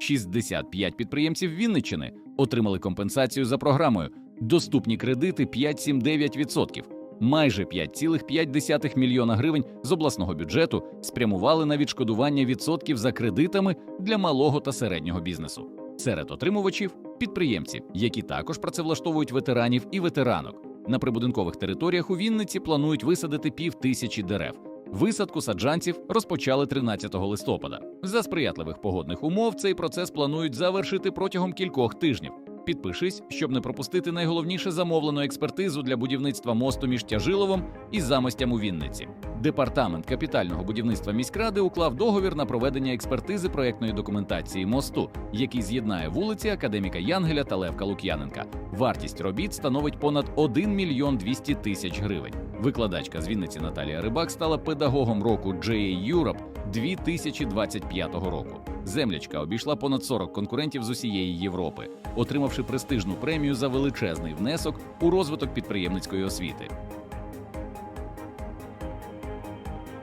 65 підприємців Вінниччини отримали компенсацію за програмою. Доступні кредити 5,79%. Майже 5,5 мільйона гривень з обласного бюджету спрямували на відшкодування відсотків за кредитами для малого та середнього бізнесу. Серед отримувачів підприємці, які також працевлаштовують ветеранів і ветеранок. На прибудинкових територіях у Вінниці планують висадити пів тисячі дерев. Висадку саджанців розпочали 13 листопада. За сприятливих погодних умов цей процес планують завершити протягом кількох тижнів. Підпишись, щоб не пропустити найголовніше замовлену експертизу для будівництва мосту між Тяжиловом і замостям у Вінниці. Департамент капітального будівництва міськради уклав договір на проведення експертизи проектної документації мосту, який з'єднає вулиці Академіка Янгеля та Левка Лук'яненка. Вартість робіт становить понад 1 мільйон 200 тисяч гривень. Викладачка з Вінниці Наталія Рибак стала педагогом року JA Europe 2025 року. Землячка обійшла понад 40 конкурентів з усієї Європи, отримавши престижну премію за величезний внесок у розвиток підприємницької освіти.